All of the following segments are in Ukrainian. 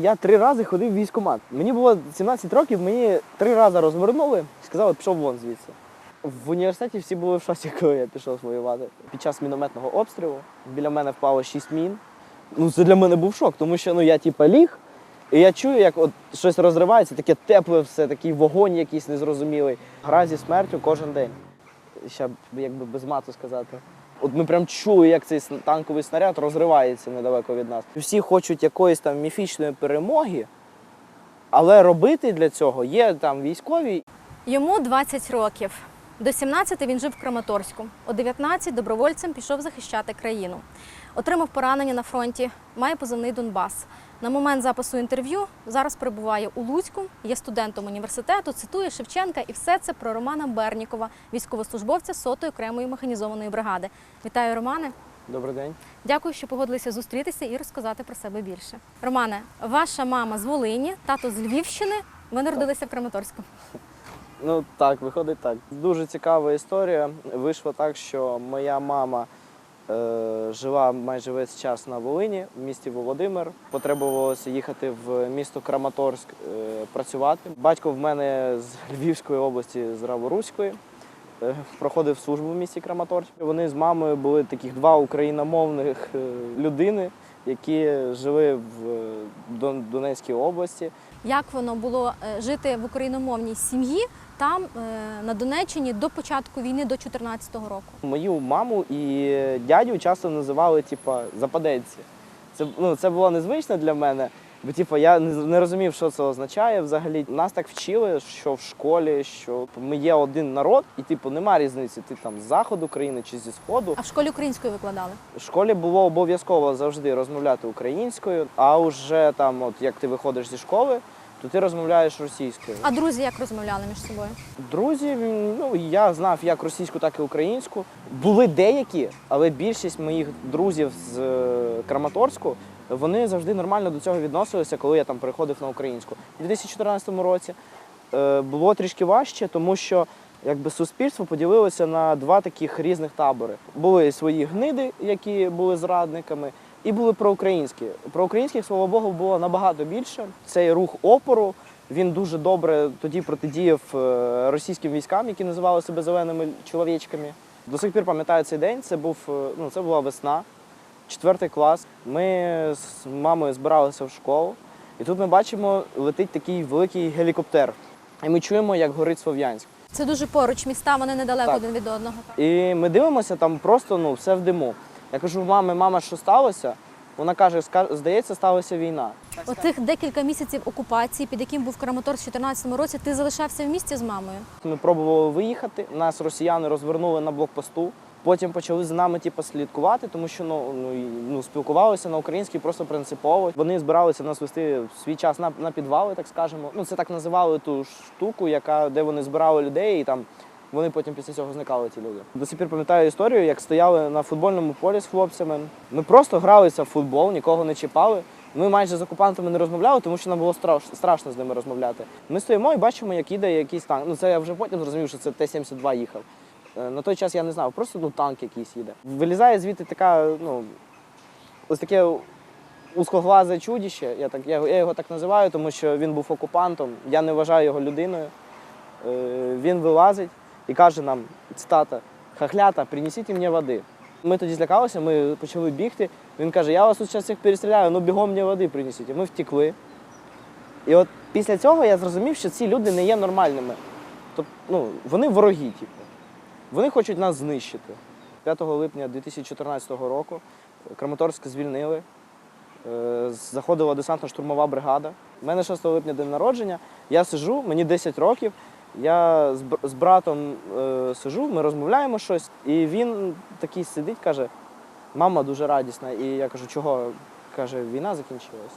Я три рази ходив в військкомат. Мені було 17 років, мені три рази розвернули і сказали, пішов вон звідси. В університеті всі були в шоці, коли я пішов воювати. Під час мінометного обстрілу біля мене впало 6 мін. Ну, це для мене був шок, тому що ну, я типа ліг, і я чую, як от щось розривається, таке тепле все, такий вогонь якийсь незрозумілий. Гра зі смертю кожен день. Ще якби без мату сказати. От ми прям чули, як цей танковий снаряд розривається недалеко від нас. Всі хочуть якоїсь там міфічної перемоги, але робити для цього є там військові. Йому 20 років. До 17 він жив в Краматорську. О 19 добровольцем пішов захищати країну. Отримав поранення на фронті, має позивний Донбас. На момент запису інтерв'ю зараз перебуває у Луцьку, є студентом університету, цитує Шевченка, і все це про Романа Бернікова, військовослужбовця сотої окремої механізованої бригади. Вітаю, Романе! Добрий день. Дякую, що погодилися зустрітися і розказати про себе більше. Романе, ваша мама з Волині, тато з Львівщини. Ви народилися в Краматорську. Ну так, виходить так. Дуже цікава історія. Вийшло так, що моя мама е, жила майже весь час на Волині, в місті Володимир. Потребувалося їхати в місто Краматорськ е, працювати. Батько в мене з Львівської області, з Раворуської. е, Проходив службу в місті Краматорськ. Вони з мамою були таких два україномовних е, людини, які жили в е, Донецькій області. Як воно було жити в україномовній сім'ї там е, на Донеччині до початку війни до 2014 року? Мою маму і дядю часто називали типа западенці. Це ну це було незвично для мене, бо типу, я не, не розумів, що це означає взагалі. Нас так вчили, що в школі, що ми є один народ, і типу нема різниці. Ти там з заходу країни чи зі сходу. А в школі українською викладали? В школі було обов'язково завжди розмовляти українською, а вже там, от як ти виходиш зі школи, то ти розмовляєш російською. А друзі як розмовляли між собою? Друзі, ну я знав як російську, так і українську. Були деякі, але більшість моїх друзів з е, Краматорську вони завжди нормально до цього відносилися, коли я там переходив на українську. У 2014 році е, було трішки важче, тому що якби суспільство поділилося на два таких різних табори. Були свої гниди, які були зрадниками, і були проукраїнські. Проукраїнських, слава Богу, було набагато більше. Цей рух опору. Він дуже добре тоді протидіяв е, російським військам, які називали себе зеленими чоловічками. До сих пір пам'ятаю цей день. Це був е, ну це була весна, четвертий клас. Ми з мамою збиралися в школу, і тут ми бачимо, летить такий великий гелікоптер. І ми чуємо, як горить Слов'янськ. Це дуже поруч міста, вони недалеко Так. один від одного. І ми дивимося, там просто ну все в диму. Я кажу, мамі, мама, що сталося? Вона каже, «Ска- здається, сталася війна. Отих декілька місяців окупації, під яким був Краматорськ у 2014 році, ти залишався в місті з мамою. Ми пробували виїхати. Нас росіяни розвернули на блокпосту. Потім почали за нами типу, слідкувати, тому що ну, ну, ну, спілкувалися на українській просто принципово. Вони збиралися нас вести в свій час на, на підвали, так скажемо. Ну, це так називали ту штуку, яка, де вони збирали людей, і там вони потім після цього зникали ті люди. До сих пір пам'ятаю історію, як стояли на футбольному полі з хлопцями. Ми просто гралися в футбол, нікого не чіпали. Ми майже з окупантами не розмовляли, тому що нам було страш- страшно з ними розмовляти. Ми стоїмо і бачимо, як іде якийсь танк. Ну це я вже потім зрозумів, що це Т-72 їхав. Е, На той час я не знав, просто ну, танк якийсь їде. Вилізає звідти така, ну, ось таке узкоглазе чудіще. Я, так, я, я його так називаю, тому що він був окупантом. Я не вважаю його людиною. Е, Він вилазить і каже нам, цитата, хахлята, принесіть мені води. Ми тоді злякалися, ми почали бігти. Він каже, я вас тут зараз всіх перестріляю, ну бігом мені води принесіть. Ми втекли. І от після цього я зрозумів, що ці люди не є нормальними. Тобто, ну, вони вороги, типу. Вони хочуть нас знищити. 5 липня 2014 року Краматорськ звільнили. Е, Заходила десантно-штурмова бригада. У мене 6 липня день народження. Я сижу, мені 10 років. Я з, з братом е, сижу, ми розмовляємо щось, і він такий сидить, каже: мама дуже радісна. І я кажу, чого? Каже, війна закінчилась.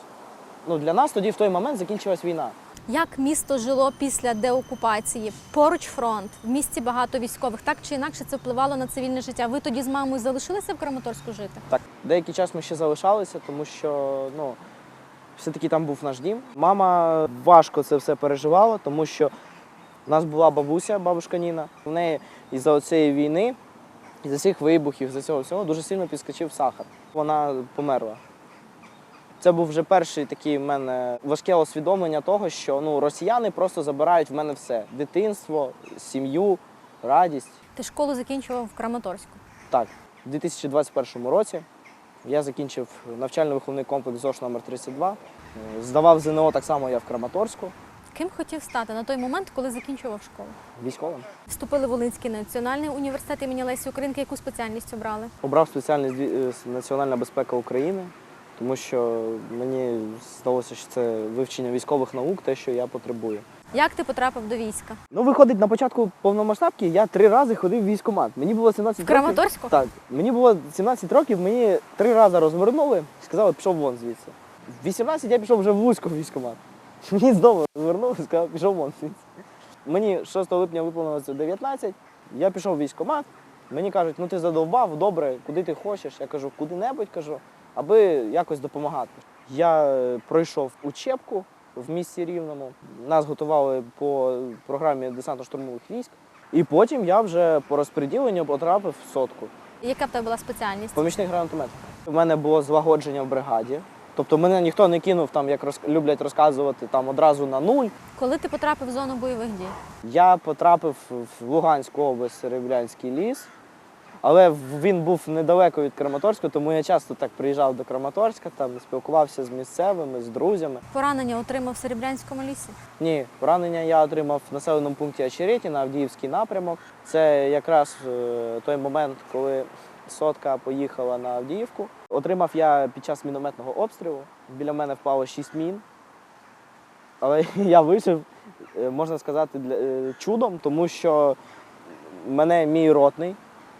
Ну, для нас тоді в той момент закінчилась війна. Як місто жило після деокупації? Поруч фронт, в місті багато військових. Так чи інакше це впливало на цивільне життя? Ви тоді з мамою залишилися в Краматорську жити? Так, деякий час ми ще залишалися, тому що ну, все-таки там був наш дім. Мама важко це все переживала, тому що в нас була бабуся, бабушка Ніна. У неї із-за цієї війни, із-за цих вибухів, за цього всього дуже сильно підскочив сахар. Вона померла. Це був вже перший такий в мене важке усвідомлення того, що ну росіяни просто забирають в мене все: дитинство, сім'ю, радість. Ти школу закінчував в Краматорську. Так, у 2021 році я закінчив навчально-виховний комплекс ЗОШ номер 32 Е, Здавав ЗНО так само я в Краматорську, Ким хотів стати на той момент, коли закінчував школу? військовим. Вступили в Волинський національний університет імені Лесі Українки. Яку спеціальність обрали? Обрав спеціальність е, національна безпека України, тому що мені здалося, що це вивчення військових наук, те, що я потребую. Як ти потрапив до війська? Ну, виходить, на початку повномасштабки я три рази ходив в військкомат. Мені було 17 В років. Краматорську? Так, мені було 17 років, мені три рази розвернули сказали, пішов вон звідси. В 18 я пішов вже в Луцьку в військкомат. Мені знову розвернули і сказали, пішов вон. Мені 6 липня виповнилося 19, я пішов в військкомат. Мені кажуть, ну ти задовбав, добре, куди ти хочеш. Я кажу, куди-небудь кажу, аби якось допомагати. Я е, пройшов учебку в місті Рівному. Нас готували по програмі десантно-штурмових військ. І потім я вже по розподіленню потрапив в сотку. Яка в тебе була спеціальність? Помічник гранатомет. У мене було злагодження в бригаді. Тобто мене ніхто не кинув, там, як роз... люблять розказувати, там одразу на нуль. Коли ти потрапив в зону бойових дій? Я потрапив в Луганську область, Серебрянський ліс, але він був недалеко від Краматорська, тому я часто так приїжджав до Краматорська, там спілкувався з місцевими, з друзями. Поранення отримав в Серебрянському лісі. Ні, поранення я отримав в населеному пункті Очереті на Авдіївський напрямок. Це якраз е, той момент, коли сотка поїхала на Авдіївку. Отримав я під час мінометного обстрілу. Біля мене впало 6 мін. Але я вижив, е, можна сказати, е, чудом, тому що мене мій ротний,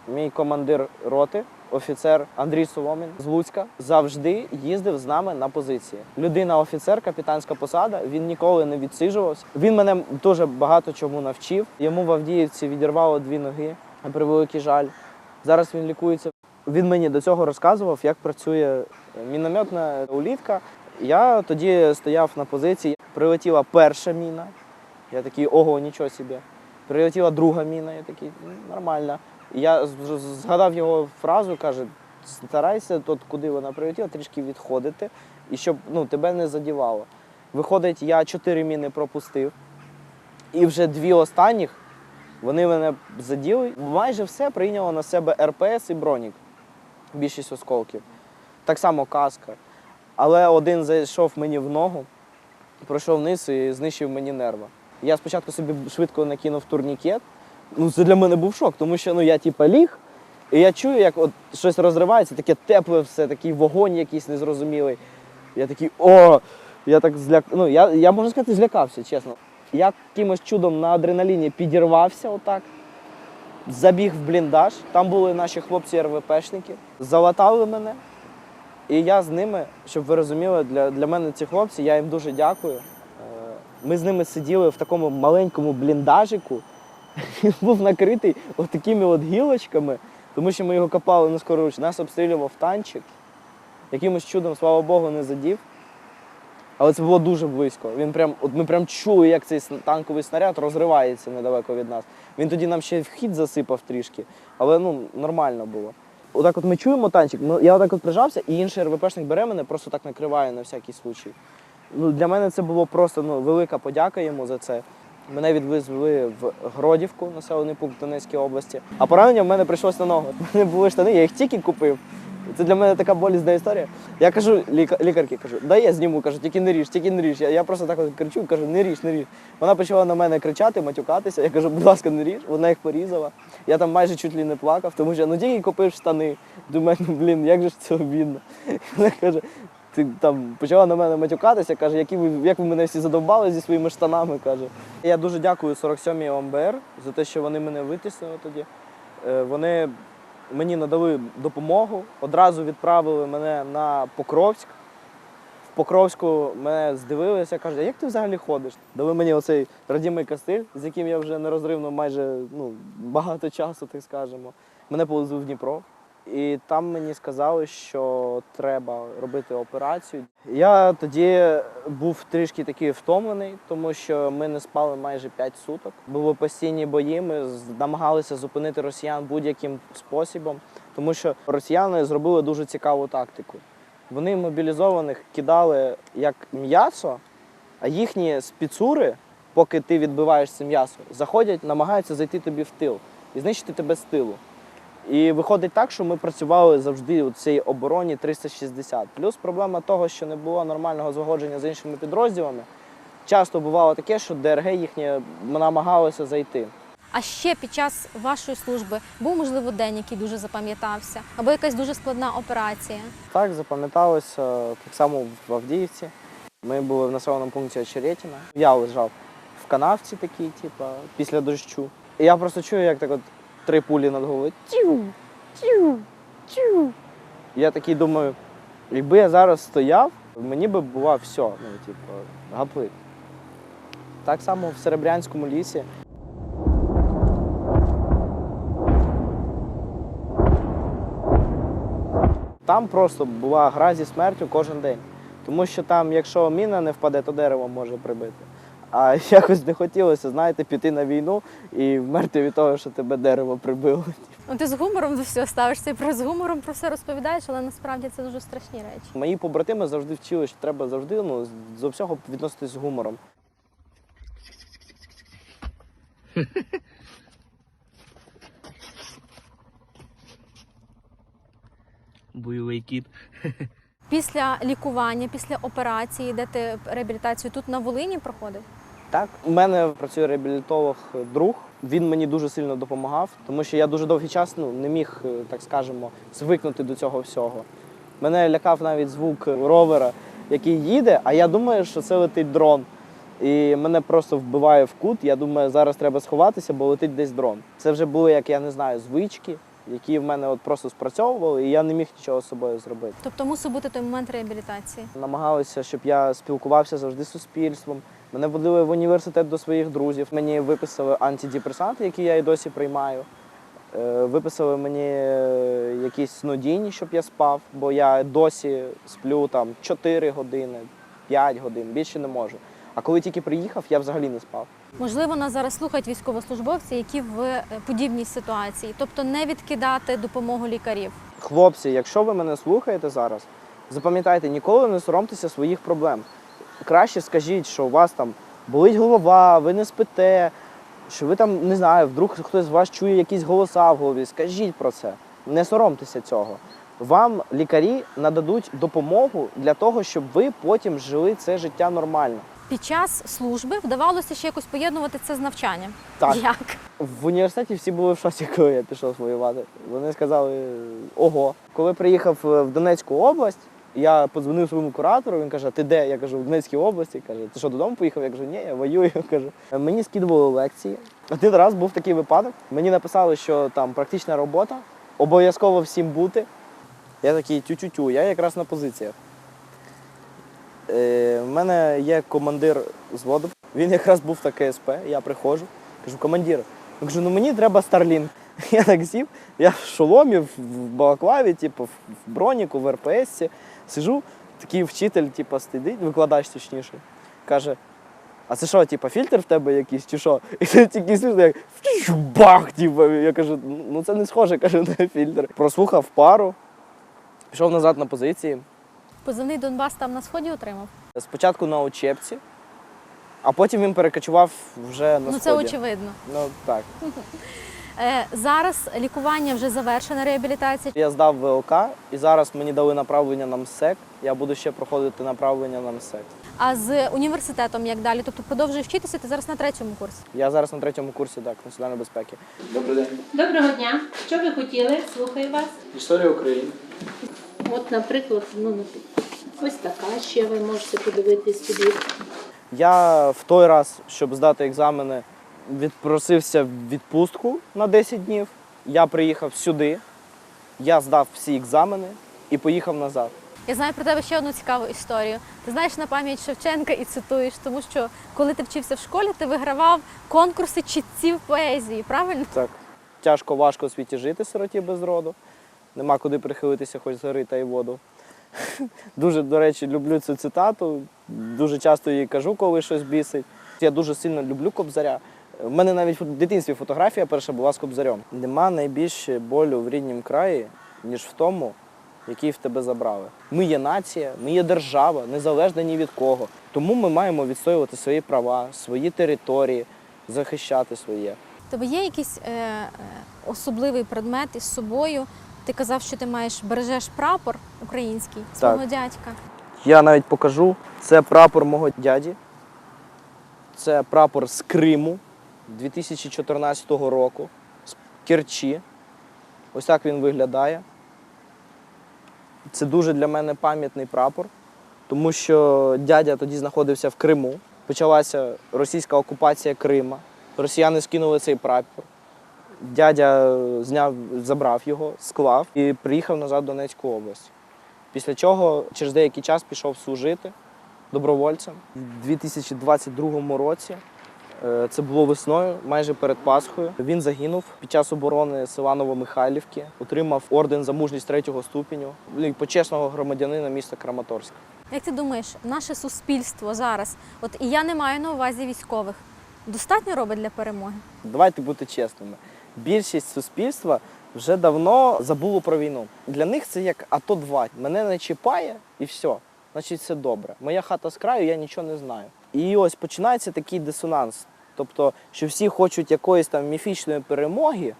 мій командир роти, офіцер Андрій Соломін з Луцька, завжди їздив з нами на позиції. Людина, офіцер, капітанська посада. Він ніколи не відсиджувався. Він мене дуже багато чому навчив. Йому в Авдіївці відірвало дві ноги, на превеликий жаль. Зараз він лікується. Він мені до цього розказував, як працює мінометна улітка. Я тоді стояв на позиції. Прилетіла перша міна. Я такий, ого, нічого собі. Прилетіла друга міна, я такий, «М, нормально. Я згадав його фразу, каже, старайся тут, куди вона прилетіла, трішки відходити, і щоб ну, тебе не задівало. Виходить, я чотири міни пропустив, і вже дві останніх вони мене заділи. Майже все прийняло на себе РПС і бронік. Більшість осколків. Так само каска. Але один зайшов мені в ногу, пройшов вниз і знищив мені нерва. Я спочатку собі швидко накинув турнікет. Ну, це для мене був шок, тому що ну, я типа ліг, і я чую, як от щось розривається, таке тепле все, такий вогонь якийсь незрозумілий. Я такий о! Я так зляк... ну, я, я можна сказати, злякався, чесно. Я якимось чудом на адреналіні підірвався отак, забіг в бліндаж. Там були наші хлопці РВПшники, залатали мене. І я з ними, щоб ви розуміли, для, для мене ці хлопці, я їм дуже дякую. Е, Ми з ними сиділи в такому маленькому бліндажику. Він був накритий от такими от гілочками, тому що ми його копали на скоруч. Нас обстрілював танчик. Якимось чудом, слава Богу, не задів. Але це було дуже близько. Він прям, от ми прям чули, як цей танковий снаряд розривається недалеко від нас. Він тоді нам ще вхід засипав трішки, але ну, нормально було. Отак от ми чуємо танчик, ми- я отак от прижався, і інший РВПшник бере мене, просто так накриває на всякий случай. Ну, для мене це було просто ну, велика подяка йому за це. Мене відвезли в Гродівку, населений пункт Донецької області. А поранення в мене прийшлося на ногу. У мене були штани, я їх тільки купив. Це для мене така болісна історія. Я кажу ліка- лікарки, кажу, да я зніму, кажу, тільки не ріж, тільки не ріж. Я, я просто так от кричу, кажу, не ріж, не ріж. Вона почала на мене кричати, матюкатися. Я кажу, будь ласка, не ріж. Вона їх порізала. Я там майже чуть ли не плакав, тому що ну тільки купив штани. Думаю, ну блін, як же ж це обідно. Вона каже, ти там почала на мене матюкатися, каже, які ви, як ви мене всі задовбали зі своїми штанами. каже. Я дуже дякую 47-й ОМБР за те, що вони мене витиснули тоді. Е, Вони мені надали допомогу, одразу відправили мене на Покровськ. В Покровську мене здивилися, кажуть, а як ти взагалі ходиш? Дали мені оцей радімий кастиль, з яким я вже нерозривно майже ну, багато часу, так скажемо. Мене повезли в Дніпро. І там мені сказали, що треба робити операцію. Я тоді був трішки такий втомлений, тому що ми не спали майже 5 суток. Були постійні бої. Ми намагалися зупинити росіян будь-яким способом, тому що росіяни зробили дуже цікаву тактику. Вони мобілізованих кидали як м'ясо, а їхні спіцури, поки ти відбиваєш це м'ясо, заходять, намагаються зайти тобі в тил і знищити тебе з тилу. І виходить так, що ми працювали завжди у цій обороні 360. Плюс проблема того, що не було нормального злагодження з іншими підрозділами. Часто бувало таке, що ДРГ їхнє намагалося зайти. А ще під час вашої служби був можливо день, який дуже запам'ятався, або якась дуже складна операція. Так запам'яталося так само в Авдіївці. Ми були в населеному пункті Очеретіна. Я лежав в канавці такій, типу, після дощу. І я просто чую, як так от три пулі над головою. Тю, тю, тю. Я такий думаю, якби я зараз стояв, мені би була все, ну, типу, гаплик. Так само в Серебрянському лісі. Там просто була гра зі смертю кожен день. Тому що там, якщо міна не впаде, то дерево може прибити. А якось не хотілося, знаєте, піти на війну і вмерти від того, що тебе дерево прибило. Ну, ти з гумором до всього ставишся і про з гумором про все розповідаєш, але насправді це дуже страшні речі. Мої побратими завжди вчили, що треба завжди ну, до всього відноситись з гумором. Бойовий кіт. Після лікування, після операції, де ти реабілітацію тут на Волині проходив? Так, у мене працює реабілітолог друг. Він мені дуже сильно допомагав, тому що я дуже довгий час ну, не міг, е, так скажемо, звикнути до цього всього. Мене лякав навіть звук ровера, який їде, а я думаю, що це летить дрон. І мене просто вбиває в кут. Я думаю, зараз треба сховатися, бо летить десь дрон. Це вже були, як я не знаю, звички, які в мене от просто спрацьовували, і я не міг нічого з собою зробити. Тобто мусив бути той момент реабілітації. Намагалися, щоб я спілкувався завжди з суспільством. Мене водили в університет до своїх друзів. Мені виписали антидепресанти, які я і досі приймаю. Е, Виписали мені е, якісь снодійні, щоб я спав, бо я досі сплю там 4 години, 5 годин, більше не можу. А коли тільки приїхав, я взагалі не спав. Можливо, нас зараз слухають військовослужбовці, які в е, подібній ситуації, тобто не відкидати допомогу лікарів. Хлопці, якщо ви мене слухаєте зараз, запам'ятайте, ніколи не соромтеся своїх проблем. Краще скажіть, що у вас там болить голова, ви не спите, що ви там, не знаю, вдруг хтось з вас чує якісь голоса в голові. Скажіть про це. Не соромтеся цього. Вам лікарі нададуть допомогу для того, щоб ви потім жили це життя нормально. Під час служби вдавалося ще якось поєднувати це з навчанням. Так. Як? В університеті всі були в шоці, коли я пішов воювати. Вони сказали ого. Коли приїхав в Донецьку область, я подзвонив своєму куратору, він каже, ти де? Я кажу, в Донецькій області. Каже, ти що додому поїхав? Я кажу, ні, я воюю. Кажу. Мені скидували лекції. Один раз був такий випадок. Мені написали, що там практична робота, обов'язково всім бути. Я такий тю-тю-тю, я якраз на позиціях. Е, в мене є командир зводу. Він якраз був на КСП. Я приходжу, кажу, командир, я кажу, ну мені треба Starlink. Я так сів, я в шоломі, в балаклаві, типу, в броніку, в РПС. Сижу, такий вчитель, типу, сидить, викладач точніше, каже. А це що, типу, фільтр в тебе якийсь чи що? І це тільки слышно, як бах, типу. Я кажу, ну це не схоже, кажу, на фільтр. Прослухав пару, пішов назад на позиції. Позивний Донбас там на сході отримав. Спочатку на Очепці, а потім він перекочував вже на ну це очевидно. Ну так. Е, зараз лікування вже завершено, реабілітація. Я здав ВЛК і зараз мені дали направлення на МСЕК. Я буду ще проходити направлення на МСЕК. А з університетом як далі? Тобто продовжуєш вчитися, ти зараз на третьому курсі. Я зараз на третьому курсі так, національної безпеки. Добрий день. Доброго дня. Що ви хотіли? Слухаю вас. Історія України. От, наприклад, ну ось така ще ви можете подивитись собі. Я в той раз, щоб здати екзамени, відпросився в відпустку на 10 днів. Я приїхав сюди, я здав всі екзамени і поїхав назад. Я знаю про тебе ще одну цікаву історію. Ти знаєш на пам'ять Шевченка і цитуєш, тому що коли ти вчився в школі, ти вигравав конкурси читців поезії, правильно? Так. Тяжко, важко у світі жити сироті без роду. Нема куди прихилитися, хоч з гори та й воду. Дуже, до речі, люблю цю цитату. Дуже часто її кажу, коли щось бісить. Я дуже сильно люблю кобзаря. У мене навіть в дитинстві фотографія перша була з кобзарем. Нема найбільше болю в ріднім краї, ніж в тому, який в тебе забрали. Ми є нація, ми є держава, незалежна ні від кого. Тому ми маємо відстоювати свої права, свої території, захищати своє. Тебе є якийсь е, е, особливий предмет із собою? Ти казав, що ти маєш бережеш прапор український свого Так. дядька. Я навіть покажу. Це прапор мого дяді. Це прапор з Криму 2014 року, з Керчі. Ось так він виглядає. Це дуже для мене пам'ятний прапор, тому що дядя тоді знаходився в Криму. Почалася російська окупація Крима. Росіяни скинули цей прапор. Дядя зняв, забрав його, склав і приїхав назад в Донецьку область. Після чого через деякий час пішов служити добровольцем. У 2022 році, е, це було весною, майже перед Пасхою. Він загинув під час оборони села Новомихайлівки, отримав орден за мужність третього ступеню і почесного громадянина міста Краматорська. Як ти думаєш, наше суспільство зараз, от і я не маю на увазі військових, достатньо робить для перемоги? Давайте бути чесними. Більшість суспільства вже давно забуло про війну. Для них це як АТО 2 Мене не чіпає і все. Значить, все добре. Моя хата з краю, я нічого не знаю. І ось починається такий дисонанс. Тобто, що всі хочуть якоїсь там міфічної перемоги,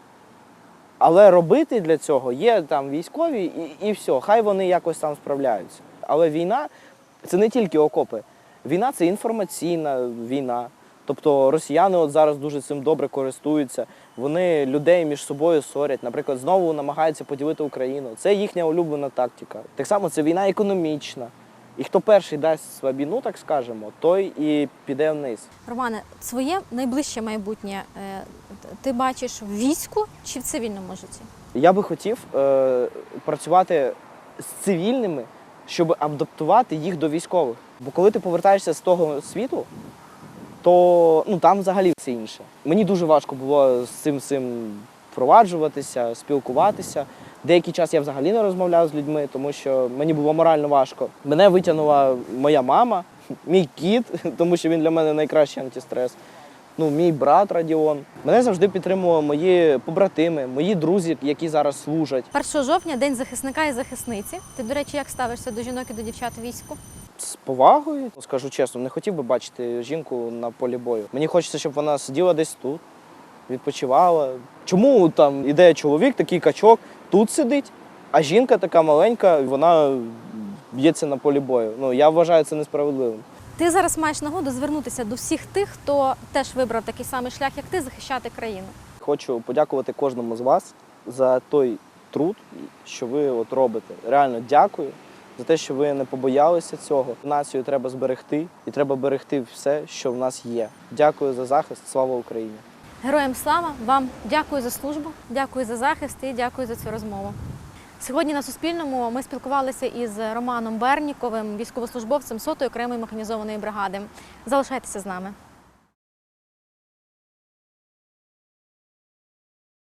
але робити для цього є там військові і, і все, хай вони якось там справляються. Але війна це не тільки окопи. Війна це інформаційна війна. Тобто росіяни от зараз дуже цим добре користуються. Вони людей між собою сорять. Наприклад, знову намагаються поділити Україну. Це їхня улюблена тактика. Так само це війна економічна. І хто перший дасть слабіну, так скажемо, той і піде вниз. Романе, своє найближче майбутнє е, ти бачиш в війську чи в цивільному житті? Я би хотів е, працювати з цивільними, щоб адаптувати їх до військових. Бо коли ти повертаєшся з того світу, то ну, там взагалі все інше. Мені дуже важко було з цим всім впроваджуватися, спілкуватися. Деякий час я взагалі не розмовляв з людьми, тому що мені було морально важко. Мене витягнула моя мама, мій кіт, тому що він для мене найкращий антистрес. Ну, мій брат Радіон. Мене завжди підтримували мої побратими, мої друзі, які зараз служать. 1 жовтня день захисника і захисниці. Ти, до речі, як ставишся до жінок і до дівчат у війську? З повагою, скажу чесно, не хотів би бачити жінку на полі бою. Мені хочеться, щоб вона сиділа десь тут, відпочивала. Чому там іде чоловік, такий качок, тут сидить, а жінка така маленька, вона б'ється на полі бою. Ну я вважаю це несправедливим. Ти зараз маєш нагоду звернутися до всіх тих, хто теж вибрав такий самий шлях, як ти, захищати країну. Хочу подякувати кожному з вас за той труд, що ви от робите. Реально дякую за те, що ви не побоялися цього. Націю треба зберегти і треба берегти все, що в нас є. Дякую за захист. Слава Україні! Героям слава! Вам дякую за службу, дякую за захист і дякую за цю розмову. Сьогодні на Суспільному ми спілкувалися із Романом Берніковим, військовослужбовцем 100-ї окремої механізованої бригади. Залишайтеся з нами.